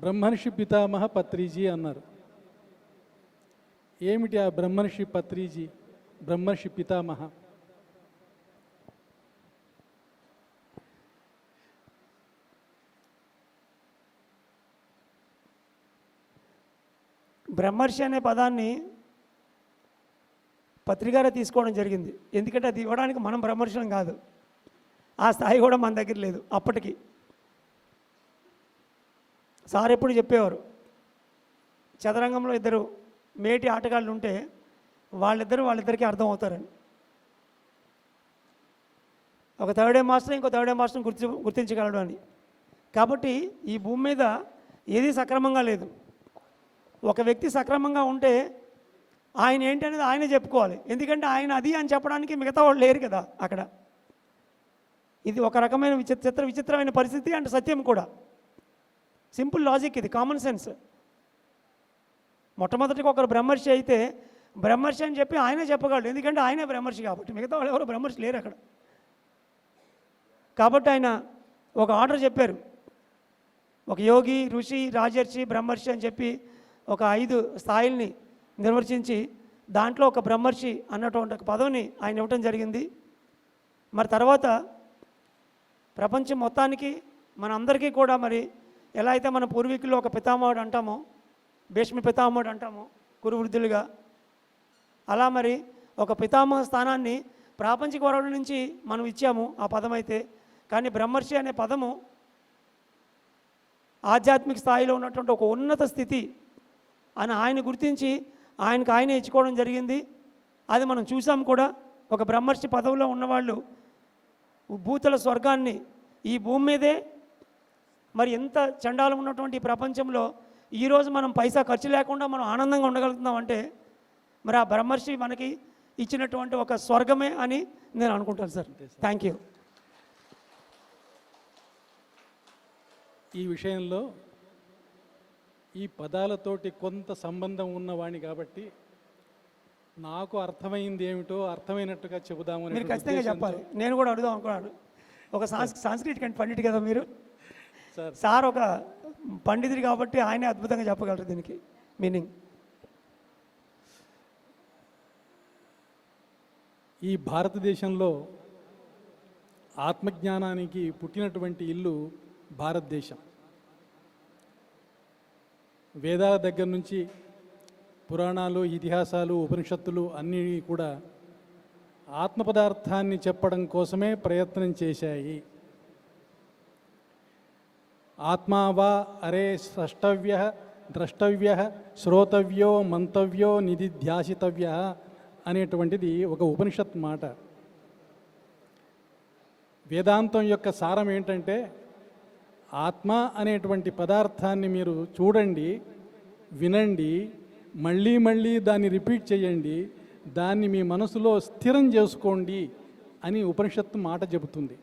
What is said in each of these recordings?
బ్రహ్మర్షి పితామహ పత్రిజీ అన్నారు. ఏమిటి ఆ బ్రహ్మర్షి పత్రిజీ? బ్రహ్మర్షి పితామహ. బ్రహ్మర్షి అనే పదాన్ని పత్రికారే తీసుకోవడం జరిగింది. ఎందుకంటే అది ఇవ్వడానికి మనం బ్రహ్మర్షులం కాదు. ఆ స్థాయి కూడా మన దగ్గర లేదు అప్పటికి. సార్ ఎప్పుడు చెప్పేవారు? చదరంగంలో ఇద్దరు మేటి ఆటగాళ్ళు ఉంటే వాళ్ళిద్దరు వాళ్ళిద్దరికీ అర్థం అవుతారని ఒక థర్డ్ ఏ మాస్టర్ ఇంకో థర్డ్ ఏ మాస్టర్ని గుర్తి గుర్తించగలడు అని. కాబట్టి ఈ భూమి మీద ఏది సక్రమంగా లేదు. ఒక వ్యక్తి సక్రమంగా ఉంటే ఆయన ఏంటి అనేది ఆయనే చెప్పుకోవాలి. ఎందుకంటే ఆయన అది అని చెప్పడానికి మిగతా వాళ్ళు లేరు కదా అక్కడ. ఇది ఒక రకమైన విచిత్ర చిత్ర విచిత్రమైన పరిస్థితి అండ్ సత్యం కూడా. సింపుల్ లాజిక్ ఇది కామన్ సెన్స్ మొట్టమొదటిగా ఒకరు బ్రహ్మర్షి అయితే బ్రహ్మర్షి అని చెప్పి ఆయనే చెప్పగలడు. ఎందుకంటే ఆయనే బ్రహ్మర్షి కాబట్టి మిగతా వాళ్ళు ఎవరు బ్రహ్మర్షి లేరు అక్కడ. కాబట్టి ఆయన ఒక ఆర్డర్ చెప్పారు. ఒక యోగి ఋషి రాజర్షి బ్రహ్మర్షి అని చెప్పి ఒక ఐదు స్థాయిల్ని నిర్వచించి దాంట్లో ఒక బ్రహ్మర్షి అన్నటువంటి ఒక పదవిని ఆయన ఇవ్వటం జరిగింది. మరి తర్వాత ప్రపంచం మొత్తానికి మన అందరికీ కూడా మరి ఎలా అయితే మన పూర్వీకులు ఒక పితామహుడు అంటామో భీష్మ పితామహుడు అంటామో కురువృద్ధులుగా అలా మరి ఒక పితామహ స్థానాన్ని ప్రాపంచిక వరవుల నుంచి మనం ఇచ్చాము ఆ పదం అయితే కానీ బ్రహ్మర్షి అనే పదము ఆధ్యాత్మిక స్థాయిలో ఉన్నటువంటి ఒక ఉన్నత స్థితి అని ఆయన గుర్తించి ఆయనకు ఆయన ఇచ్చుకోవడం జరిగింది. అది మనం చూసాం కూడా ఒక బ్రహ్మర్షి పదవిలో ఉన్నవాళ్ళు భూతల స్వర్గాన్ని ఈ భూమి మీదే మరి ఎంత చండాలం ఉన్నటువంటి ప్రపంచంలో ఈరోజు మనం పైసా ఖర్చు లేకుండా మనం ఆనందంగా ఉండగలుగుతున్నాం అంటే మరి ఆ బ్రహ్మర్షి మనకి ఇచ్చినటువంటి ఒక స్వర్గమే అని నేను అనుకుంటాను సార్. థ్యాంక్ యూ ఈ విషయంలో ఈ పదాలతోటి కొంత సంబంధం ఉన్నవాణ్ణి కాబట్టి నాకు అర్థమైంది ఏమిటో అర్థమైనట్టుగా చెబుదామని మీరు ఖచ్చితంగా చెప్పాలి. నేను కూడా అడుగుదాం అనుకున్నాను. ఒక సాంస్ సాంస్క్రిట్ కంటే పండిట్ కదా మీరు? సార్. ఒక పండితుడు కాబట్టి ఆయనే అద్భుతంగా చెప్పగలరు దీనికి. మీనింగ్. ఈ భారతదేశంలో ఆత్మజ్ఞానానికి పుట్టినటువంటి ఇల్లు భారతదేశం. వేదాల దగ్గర నుంచి పురాణాలు ఇతిహాసాలు ఉపనిషత్తులు అన్నీ కూడా ఆత్మ పదార్థాన్ని చెప్పడం కోసమే ప్రయత్నం చేశాయి. ఆత్మా వా అరే స్రష్టవ్య ద్రష్టవ్య శ్రోతవ్యో మంతవ్యో నిధిధ్యాసితవ్య అనేటువంటిది ఒక ఉపనిషత్ మాట. వేదాంతం యొక్క సారం ఏంటంటే ఆత్మ అనేటువంటి పదార్థాన్ని మీరు చూడండి వినండి మళ్ళీ మళ్ళీ దాన్ని రిపీట్ చేయండి దాన్ని మీ మనసులో స్థిరం చేసుకోండి అని ఉపనిషత్తు మాట చెబుతుంది.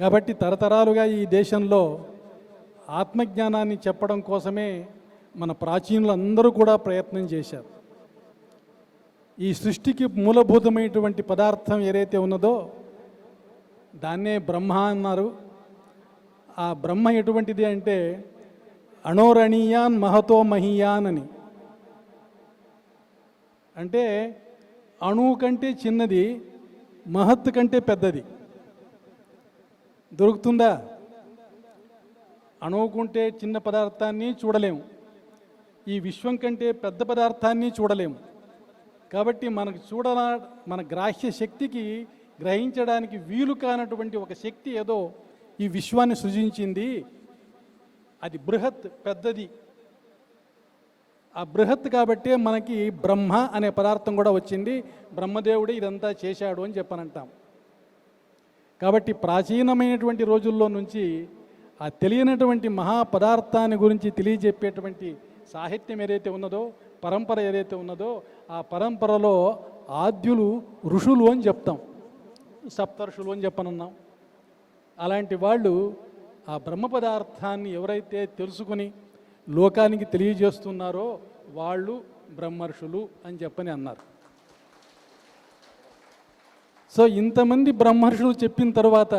కాబట్టి తరతరాలుగా ఈ దేశంలో ఆత్మజ్ఞానాన్ని చెప్పడం కోసమే మన ప్రాచీనులు అందరూ కూడా ప్రయత్నం చేశారు. ఈ సృష్టికి మూలభూతమైనటువంటి పదార్థం ఏదైతే ఉన్నదో దాన్నే బ్రహ్మ అన్నారు. ఆ బ్రహ్మ ఎటువంటిది అంటే అణోరణీయాన్ మహతో మహీయాన్ అని. అంటే అణువు కంటే చిన్నది మహత్ కంటే పెద్దది. దొరుకుతుందా? అనుకుంటే చిన్న పదార్థాన్ని చూడలేము. ఈ విశ్వం కంటే పెద్ద పదార్థాన్ని చూడలేము. కాబట్టి మనకు చూడ మన గ్రాహ్య శక్తికి గ్రహించడానికి వీలు కానటువంటి ఒక శక్తి ఏదో ఈ విశ్వాన్ని సృజించింది. అది బృహత్ పెద్దది. ఆ బృహత్ కాబట్టే మనకి బ్రహ్మ అనే పదార్థం కూడా వచ్చింది. బ్రహ్మదేవుడే ఇదంతా చేశాడు అని చెప్పనంటాం. కాబట్టి ప్రాచీనమైనటువంటి రోజుల్లో నుంచి ఆ తెలియనటువంటి మహా పదార్థాన్ని గురించి తెలియజెప్పేటువంటి సాహిత్యం ఏదైతే ఉన్నదో పరంపర ఏదైతే ఉన్నదో ఆ పరంపరలో ఆద్యులు ఋషులు అని చెప్తాం. సప్తర్షులు అని చెప్పనున్నాం. అలాంటి వాళ్ళు ఆ బ్రహ్మ పదార్థాన్ని ఎవరైతే తెలుసుకుని లోకానికి తెలియజేస్తున్నారో వాళ్ళు బ్రహ్మర్షులు అని చెప్పని అన్నారు. సో ఇంతమంది బ్రహ్మర్షులు చెప్పిన తర్వాత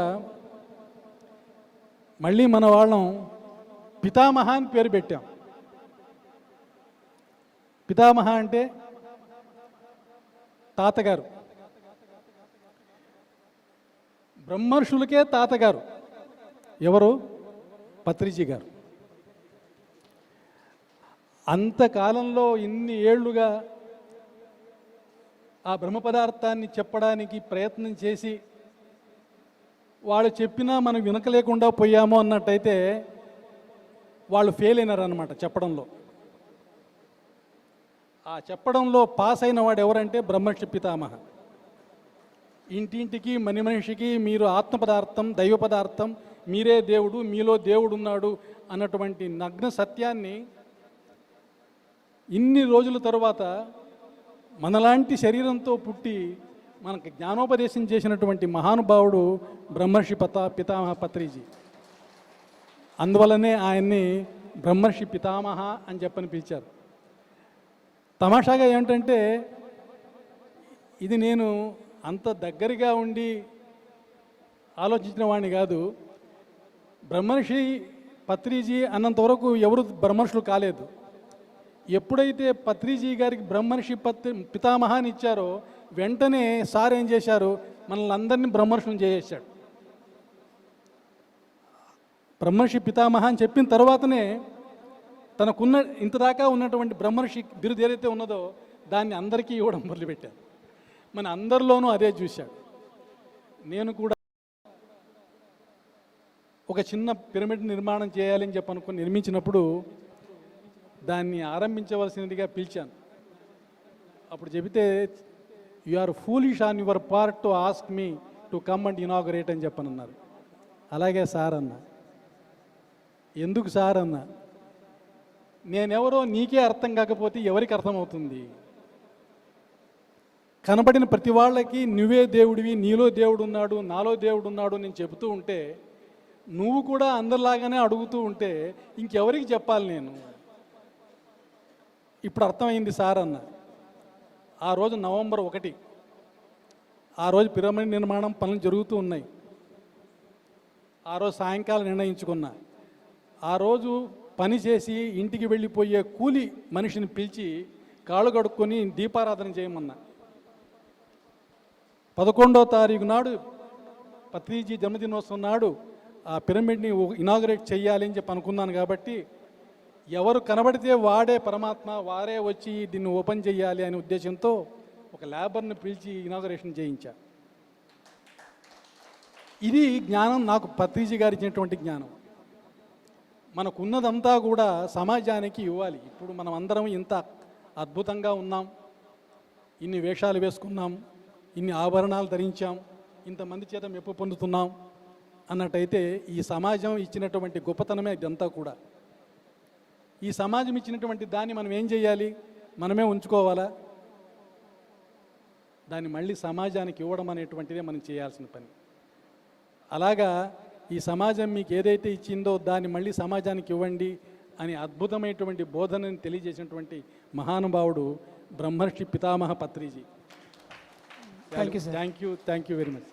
మళ్ళీ మన వాళ్ళం పితామహ అని పేరు పెట్టాం. పితామహ అంటే తాతగారు. బ్రహ్మర్షులకే తాతగారు. ఎవరు? పత్రిజీ గారు. అంతకాలంలో ఇన్ని ఏళ్ళుగా ఆ బ్రహ్మ పదార్థాన్ని చెప్పడానికి ప్రయత్నం చేసి వాళ్ళు చెప్పినా మనం వినకలేకుండా పోయాము అన్నట్టయితే వాళ్ళు ఫెయిల్ అయినారనమాట చెప్పడంలో. ఆ చెప్పడంలో పాస్ అయిన వాడు ఎవరంటే బ్రహ్మర్షి పితామహ. ఇంటింటికి మని మనిషికి మీరు ఆత్మ పదార్థం దైవ పదార్థం మీరే దేవుడు మీలో దేవుడు ఉన్నాడు అన్నటువంటి నగ్న సత్యాన్ని ఇన్ని రోజుల తరువాత మనలాంటి శరీరంతో పుట్టి మనకు జ్ఞానోపదేశం చేసినటువంటి మహానుభావుడు బ్రహ్మర్షి పత పితామహ పత్రిజీ. అందువలనే ఆయన్ని బ్రహ్మర్షి పితామహ అని చెప్పని పిలిచారు. తమాషాగా ఏమిటంటే ఇది నేను అంత దగ్గరగా ఉండి ఆలోచించిన వాడిని కాదు. బ్రహ్మర్షి పత్రిజీ అన్నంతవరకు ఎవరు బ్రహ్మర్షులు కాలేదు. ఎప్పుడైతే పత్రిజీ గారికి బ్రహ్మర్షి పత్రి పితామహాన్ని ఇచ్చారో వెంటనే సార్ ఏం చేశారు? మనల్ని అందరినీ బ్రహ్మర్షులు చేసేసాడు బ్రహ్మర్షి పితామహ అని చెప్పిన తర్వాతనే తనకున్న ఇంతదాకా ఉన్నటువంటి బ్రహ్మర్షి బిరుదు ఏదైతే ఉన్నదో దాన్ని అందరికీ ఇవ్వడం మొదలుపెట్టారు. మన అందరిలోనూ అదే చూశాడు. నేను కూడా ఒక చిన్న పిరమిడ్ నిర్మాణం చేయాలని చెప్పి అనుకుని నిర్మించినప్పుడు దాన్ని ఆరంభించవలసినదిగా పిలిచాను. అప్పుడు చెబితే you are foolish on your part to ask me to come and inaugurate అని చెప్పనన్నారు. అలాగే సార్ అన్న. ఎందుకు సార్ అన్న. నేనెవరో నీకే అర్థం కాకపోతే ఎవరికి అర్థమవుతుంది? కనబడిన ప్రతి వాళ్ళకి నువ్వే దేవుడివి నీలో దేవుడు ఉన్నాడు నాలో దేవుడు ఉన్నాడు నేను చెబుతూ ఉంటే నువ్వు కూడా అందరిలాగానే అడుగుతూ ఉంటే ఇంకెవరికి చెప్పాలి నేను? ఇప్పుడు అర్థమైంది సార్ అన్న. ఆ రోజు నవంబర్ ఒకటి ఆ రోజు పిరమిడ్ నిర్మాణం పనులు జరుగుతూ ఉన్నాయి. ఆ రోజు సాయంకాలం నిర్ణయించుకున్నా. ఆ రోజు పని చేసి ఇంటికి వెళ్ళిపోయే కూలి మనిషిని పిలిచి కాళ్ళు కడుక్కొని దీపారాధన చేయమన్నా. పదకొండో తారీఖు నాడు పత్రిజీ జన్మదినోత్సవం నాడు ఆ పిరమిడ్ని ఇనాగరేట్ చేయాలి అని చెప్పి అనుకున్నాను కాబట్టి ఎవరు కనబడితే వాడే పరమాత్మ వారే వచ్చి దీన్ని ఓపెన్ చేయాలి అనే ఉద్దేశంతో ఒక లేబర్ను పిలిచి ఇనాగరేషన్ చేయించా. ఇది జ్ఞానం నాకు పత్రిజీ గారు ఇచ్చినటువంటి జ్ఞానం. మనకున్నదంతా కూడా సమాజానికి ఇవ్వాలి. ఇప్పుడు మనం అందరం ఇంత అద్భుతంగా ఉన్నాం. ఇన్ని వేషాలు వేసుకున్నాం. ఇన్ని ఆభరణాలు ధరించాం. ఇంతమంది చేత మెప్పు పొందుతున్నాం. అన్నట్టయితే ఈ సమాజం ఇచ్చినటువంటి గొప్పతనమే ఇదంతా కూడా. ఈ సమాజం ఇచ్చినటువంటి దాన్ని మనం ఏం చేయాలి? మనమే ఉంచుకోవాలా? దాన్ని మళ్ళీ సమాజానికి ఇవ్వడం అనేటువంటిదే మనం చేయాల్సిన పని. అలాగా ఈ సమాజం మీకు ఏదైతే ఇచ్చిందో దాన్ని మళ్ళీ సమాజానికి ఇవ్వండి అని అద్భుతమైనటువంటి బోధనని తెలియజేసినటువంటి మహానుభావుడు Brahmarshi Pitamaha Patriji. Thank you thank you very much